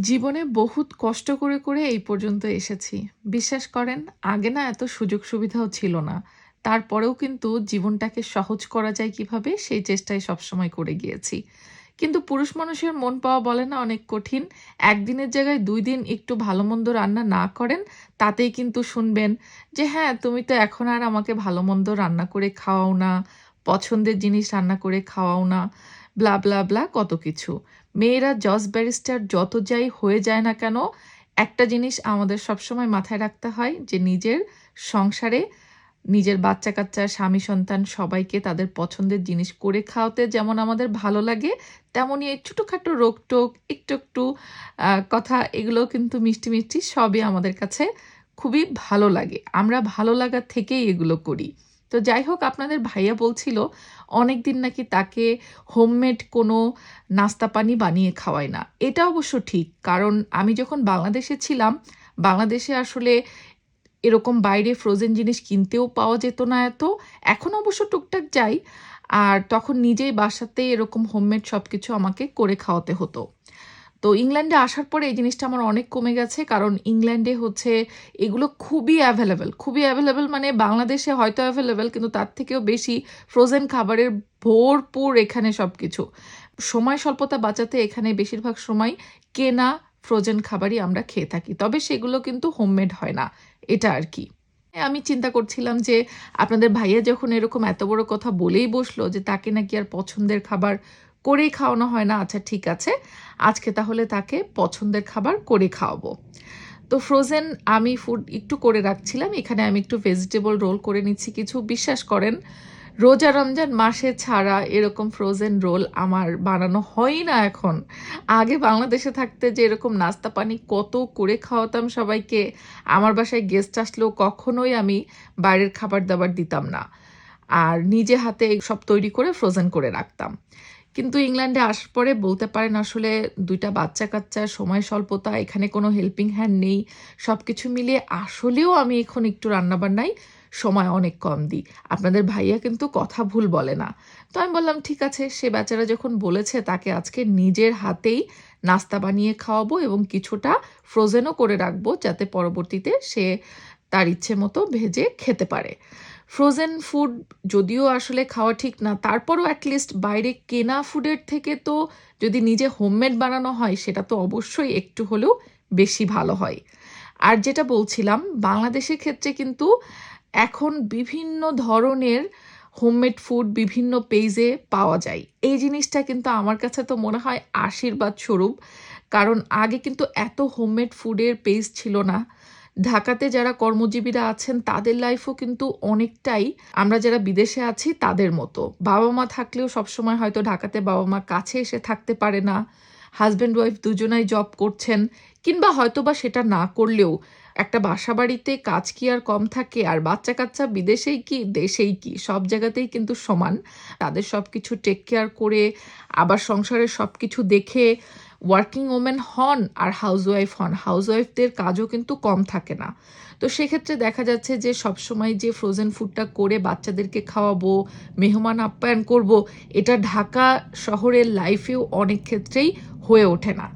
জীবনে বহুত কষ্ট করে করে এই পর্যন্ত এসেছি। বিশ্বাস করেন, আগে না এত সুযোগ সুবিধাও ছিল না। তারপরেও কিন্তু জীবনটাকে সহজ করা যায় কীভাবে, সেই চেষ্টাই সবসময় করে গিয়েছি। কিন্তু পুরুষ মানুষের মন পাওয়া বলে না অনেক কঠিন। একদিনের জায়গায় দুই দিন একটু ভালো মন্দ রান্না না করেন, তাতেই কিন্তু শুনবেন যে হ্যাঁ তুমি তো এখন আর আমাকে ভালো মন্দ রান্না করে খাওয়াও না, পছন্দের জিনিস রান্না করে খাওয়াও না, ব্লা ব্লা ব্লা, কত কিছু। মেয়েরা জজ ব্যারিস্টার যত যাই হয়ে যায় না কেন, একটা জিনিস আমাদের সবসময় মাথায় রাখতে হয় যে নিজের সংসারে নিজের বাচ্চা কাচ্চা স্বামী সন্তান সবাইকে তাদের পছন্দের জিনিস করে খাওয়াতে যেমন আমাদের ভালো লাগে তেমনই এই ছোটোখাটো রোগ টোক একটু একটু কথা এগুলো কিন্তু মিষ্টি মিষ্টি সবই আমাদের কাছে খুবই ভালো লাগে। আমরা ভালো লাগা থেকেই এগুলো করি। তো যাই হোক আপনাদের ভাইয়া বলছিল অনেক দিন নাকি তাকে হোমমেড কোনো নাস্তা পানি বানিয়ে খাওয়ায় না। এটা অবশ্য ঠিক, কারণ আমি যখন বাংলাদেশে ছিলাম, বাংলাদেশে আসলে এরকম বাইরে ফ্রোজেন জিনিস কিনতেও পাওয়া যেত না এত। এখন অবশ্য টুকটাক যাই, আর তখন নিজেই বাসাতে এরকম হোমমেড সব কিছু আমাকে করে খাওয়াতে হতো। তো ইংল্যান্ডে আসার পরে এই জিনিসটা আমার অনেক কমে গেছে, কারণ ইংল্যান্ডে হচ্ছে এগুলো খুবই অ্যাভেলেবেল খুবই অ্যাভেলেবেল মানে বাংলাদেশে হয়তো অ্যাভেলেবেল কিন্তু তার থেকেও বেশি ফ্রোজেন খাবারের ভরপুর এখানে সব কিছু সময় স্বল্পতা বাঁচাতে এখানে বেশিরভাগ সময় কেনা ফ্রোজেন খাবারই আমরা খেয়ে থাকি, তবে সেগুলো কিন্তু হোমমেড হয় না, এটা আর কি। আমি চিন্তা করছিলাম যে আপনাদের ভাইয়া যখন এরকম এত বড় কথা বলেই বসল যে তাকে নাকি আর পছন্দের খাবার করেই খাওয়ানো হয় না। আচ্ছা ঠিক আছে। আজকে তাহলে তাকে পছন্দের খাবার করে খাওয়াবো। তো ফ্রোজেন আমি ফুড একটু করে রাখছিলাম। এখানে আমি একটু ভেজিটেবল রোল করে নিচ্ছি। কিছু বিশ্বাস করেন, রোজা রমজান মাসে ছাড়া এরকম ফ্রোজেন রোল আমার বানানো হয়ই না এখন। আগে বাংলাদেশে থাকতে যে এরকম নাস্তা পানি কত করে খাওয়াতাম সবাইকে, আমার বাসায় গেস্ট আসলেও কখনোই আমি বাইরের খাবার দাবার দিতাম না। আর নিজে হাতে সব তৈরি করে ফ্রোজেন করে রাখতাম। কিন্তু ইংল্যান্ডে আসার পরে বলতে পারেন আসলে দুইটা বাচ্চা কাচ্চা সময় স্বল্পতা, এখানে কোনো হেল্পিং হ্যান্ড নেই। সব কিছু মিলিয়ে আসলেও আমি এখন একটু রান্নাবান্নায় সময় অনেক কম দিই। আপনাদের ভাইয়া কিন্তু কথা ভুল বলে না। তো আমি বললাম, ঠিক আছে। সে বেচারা যখন বলেছে, তাকে আজকে নিজের হাতেই নাস্তা বানিয়ে খাওয়াবো এবং কিছুটা ফ্রোজেনও করে রাখব, যাতে পরবর্তীতে সে তার ইচ্ছে মতো ভেজে খেতে পারে। ফ্রোজেন ফুড যদিও আসলে খাওয়া ঠিক না, তারপরও অ্যাটলিস্ট বাইরে কেনা ফুডের থেকে তো যদি নিজে হোমমেড বানানো হয়, সেটা তো অবশ্যই একটু হলেও বেশি ভালো হয়। আর যেটা বলছিলাম, বাংলাদেশের ক্ষেত্রে কিন্তু এখন বিভিন্ন ধরনের হোমমেড ফুড বিভিন্ন পেজে পাওয়া যায়। এই জিনিসটা কিন্তু আমার কাছে তো মনে হয় আশীর্বাদ স্বরূপ, কারণ আগে কিন্তু এত হোমমেড ফুডের পেজ ছিল না। ঢাকাতে যারা কর্মজীবীরা আছেন, তাদের লাইফও কিন্তু অনেকটাই আমরা যারা বিদেশে আছি, তাদের মতো। বাবা মা থাকলেও সবসময় হয়তো ঢাকাতে বাবা মা কাছে এসে থাকতে পারে না। হাজব্যান্ড ওয়াইফ দুজনাই জব করছেন, কিংবা হয়তো বা সেটা না করলেও একটা বাসা বাড়িতে কাজ কি আর কম থাকে, আর বাচ্চা কাচ্চা বিদেশেই কি, দেশেই কি? সব জায়গাতেই কিন্তু সমান। তাদের সব কিছু টেক কেয়ার করে, আবার সংসারের সব কিছু দেখে ওয়ার্কিং ওমেন হন আর হাউসওয়াইফ হন। হাউসওয়াইফদের কাজও কিন্তু কম থাকে না। তো সেক্ষেত্রে দেখা যাচ্ছে যে সবসময় যে ফ্রোজেন ফুডটা করে বাচ্চাদেরকে খাওয়াবো, মেহমান আপ্যায়ন করব, এটা ঢাকা শহরের লাইফেও অনেক ক্ষেত্রেই হয়ে ওঠে না।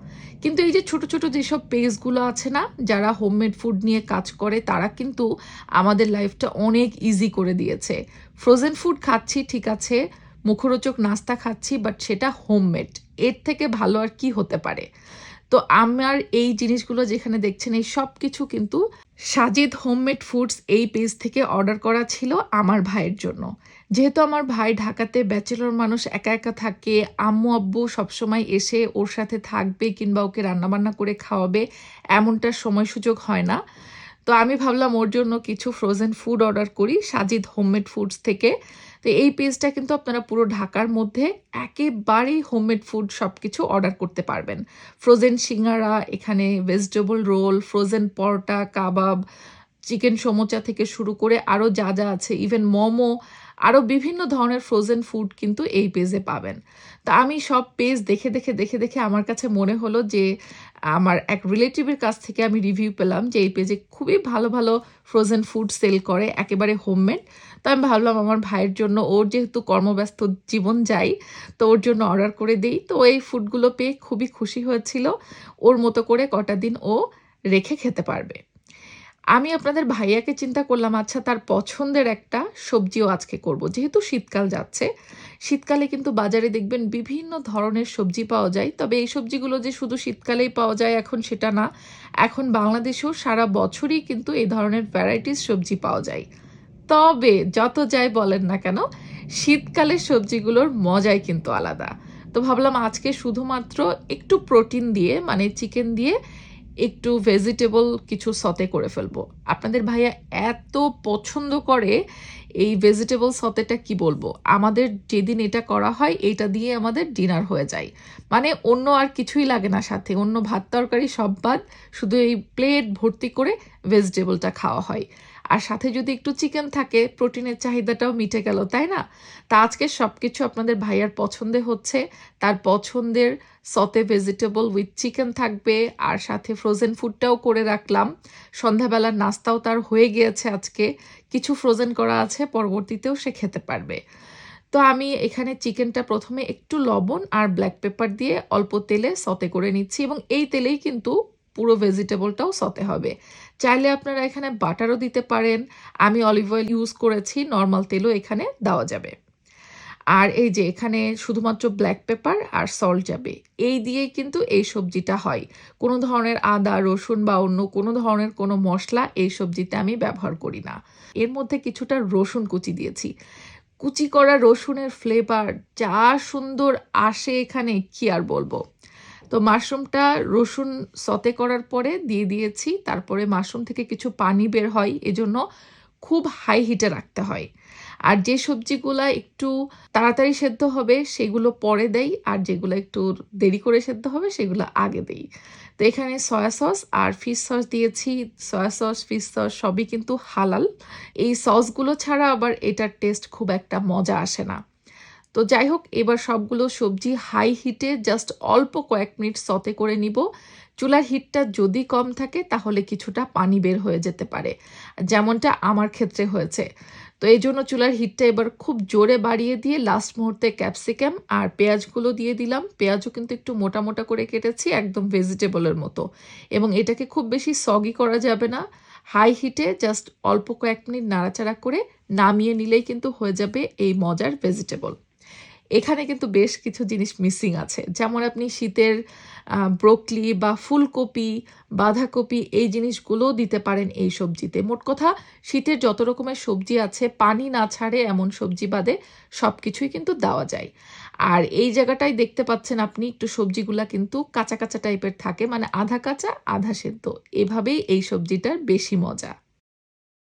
কিন্তু এই যে ছোট ছোট যেসব পেজগুলো আছে না, যারা হোমমেড ফুড নিয়ে কাজ করে, তারা কিন্তু আমাদের লাইফটা অনেক ইজি করে দিয়েছে। ফ্রোজেন ফুড খাচ্ছি, ঠিক আছে মুখরোচক নাস্তা খাচ্ছি বাট সেটা হোমমেড এর থেকে ভালো আর কি হতে পারে? তো আমার এই জিনিসগুলো যেখানে দেখছেন, এই সব কিছু কিন্তু সাজিদ হোমমেড ফুডস এই পেজ থেকে অর্ডার করা ছিল আমার ভাইয়ের জন্য। যেহেতু আমার ভাই ঢাকাতে ব্যাচেলর মানুষ, একা একা থাকে, আম্মু, আব্বু সবসময় এসে ওর সাথে থাকবে কিংবা ওকে রান্নাবান্না করে খাওয়াবে, এমনটা সময় সুযোগ হয় না। তো আমি ভাবলাম ওর জন্য কিছু ফ্রোজেন ফুড অর্ডার করি, সাজিদ হোমমেড ফুডস থেকে। তো এই পেজটা কিন্তু আপনারা পুরো ঢাকার মধ্যে একেবারেই হোমমেড ফুড সব কিছু অর্ডার করতে পারবেন। ফ্রোজেন সিঙ্গারা, এখানে vegetable roll frozen paratha, kebab chicken samosa থেকে শুরু করে আরও যা যা আছে ইভেন মোমো আরও বিভিন্ন ধরনের ফ্রোজেন ফুড কিন্তু এই পেজে পাবেন। তা আমি সব পেজ দেখে দেখে দেখে দেখে আমার কাছে মনে হলো যে আমার এক রিলেটিভের কাছ থেকে আমি রিভিউ পেলাম যে এই পেজে খুবই ভালো ভালো ফ্রোজেন ফুড সেল করে, একেবারে হোমমেড তো আমি ভাবলাম আমার ভাইয়ের জন্য, ওর যেহেতু কর্মব্যস্ত জীবন যায় তো ওর জন্য অর্ডার করে দিই। তো এই ফুডগুলো পেয়ে খুবই খুশি হয়েছিল। ওর মতো করে কটা দিন ও রেখে খেতে পারবে। আমি আপনাদের ভাইয়াকে চিন্তা করলাম আচ্ছা তার পছন্দের একটা সবজিও আজকে করব। যেহেতু শীতকাল যাচ্ছে শীতকালে কিন্তু বাজারে দেখবেন বিভিন্ন ধরনের সবজি পাওয়া যায়। তবে এই সবজিগুলো যে শুধু শীতকালেই পাওয়া যায় এখন সেটা না। এখন বাংলাদেশেও সারা বছরই কিন্তু এই ধরনের ভ্যারাইটিস সবজি পাওয়া যায়। তবে যত যাই বলেন না কেন, শীতকালের সবজিগুলোর মজাই কিন্তু আলাদা। তো ভাবলাম আজকে শুধুমাত্র একটু প্রোটিন দিয়ে মানে চিকেন দিয়ে একটু ভেজিটেবল কিছু সতে করে ফেলব। আপনাদের ভাইয়া এত পছন্দ করে এই ভেজিটেবল সতেটা কি বলব? আমাদের যেদিন এটা করা হয় এটা দিয়ে আমাদের ডিনার হয়ে যায়। মানে অন্য আর কিছুই লাগে না সাথে। অন্য ভাত তরকারি সব বাদ, শুধু এই প্লেট ভর্তি করে ভেজিটেবলটা খাওয়া হয়। আর সাথে যদি একটু চিকেন থাকে, প্রোটিনের চাহিদাটাও মিটে গেল, তাই না? তা আজকে সব কিছু আপনাদের ভাইয়ার পছন্দে হচ্ছে। তার পছন্দের সতে ভেজিটেবল উইথ চিকেন থাকবে, আর সাথে ফ্রোজেন ফুডটাও করে রাখলাম। সন্ধ্যাবেলার নাস্তাও তার হয়ে গিয়েছে আজকে। কিছু ফ্রোজেন করা আছে, পরবর্তীতেও সে খেতে পারবে। তো আমি এখানে চিকেনটা প্রথমে একটু লবণ আর ব্ল্যাক পেপার দিয়ে অল্প তেলে সতে করে নিচ্ছি এবং এই তেলেই কিন্তু পুরো ভেজিটেবলটাও সতে হবে। চাইলে আপনারা এখানে বাটারও দিতে পারেন। আমি অলিভ অয়েল ইউজ করেছি নর্মাল তেলও এখানে দেওয়া যাবে। আর এই যে এখানে শুধুমাত্র ব্ল্যাক পেপার আর সল্ট যাবে। এই দিয়েই কিন্তু এই সবজিটা হয়। কোনো ধরনের আদা, রসুন বা অন্য কোনো ধরনের কোনো মশলা এই সবজিতে আমি ব্যবহার করি না। এর মধ্যে কিছুটা রসুন কুচি দিয়েছি। কুচি করা রসুনের ফ্লেভার যা সুন্দর আসে এখানে, কি আর বলব? তো মাশরুমটা রসুন সতে করার পরে দিয়ে দিয়েছি। তারপরে মাশরুম থেকে কিছু পানি বের হয়, এজন্য খুব হাই হিটে রাখতে হয়। আর যে সবজিগুলা একটু তাড়াতাড়ি সেদ্ধ হবে, সেগুলো পরে দেই, আর যেগুলো একটু দেরি করে সেদ্ধ হবে, সেগুলো আগে দেই। তো এখানে সয়া সস আর ফিশ সস দিয়েছি। সয়া সস ফিশ সস সবই কিন্তু হালাল। এই সসগুলো ছাড়া আবার এটার টেস্ট খুব একটা মজা আসে না। তো যাই হোক এবার সবগুলো সবজি হাই হিটে জাস্ট অল্প কয়েক মিনিট সতে করে নিব। চুলার হিটটা যদি কম থাকে, তাহলে কিছুটা পানি বের হয়ে যেতে পারে। যেমনটা আমার ক্ষেত্রে হয়েছে। তো এই জন্য চুলার হিটটা এবার খুব জোরে বাড়িয়ে দিয়ে লাস্ট মুহূর্তে ক্যাপসিকাম আর পেঁয়াজগুলো দিয়ে দিলাম। পেঁয়াজও কিন্তু একটু মোটা মোটা করে কেটেছি, একদম ভেজিটেবলের মতো। এবং এটাকে খুব বেশি সগি করা যাবে না। হাই হিটে জাস্ট অল্প কয়েক মিনিট নাড়াচাড়া করে নামিয়ে নিলেই কিন্তু হয়ে যাবে এই মজার ভেজিটেবল এখানে কিন্তু বেশ কিছু জিনিস মিসিং আছে। যেমন আপনি শীতের ব্রোকলি বা ফুলকপি, বাঁধাকপি এই জিনিসগুলোও দিতে পারেন এই সবজিতে। মোট কথা, শীতের যত রকমের সবজি আছে, পানি না ছাড়ে এমন সবজি বাদে সব কিছুই কিন্তু দেওয়া যায়। আর এই জায়গাটাই দেখতে পাচ্ছেন আপনি, একটু সবজিগুলা কিন্তু কাঁচা কাঁচা টাইপের থাকে মানে আধা কাঁচা, আধা সেদ্ধ। এভাবেই এই সবজিটার বেশি মজা।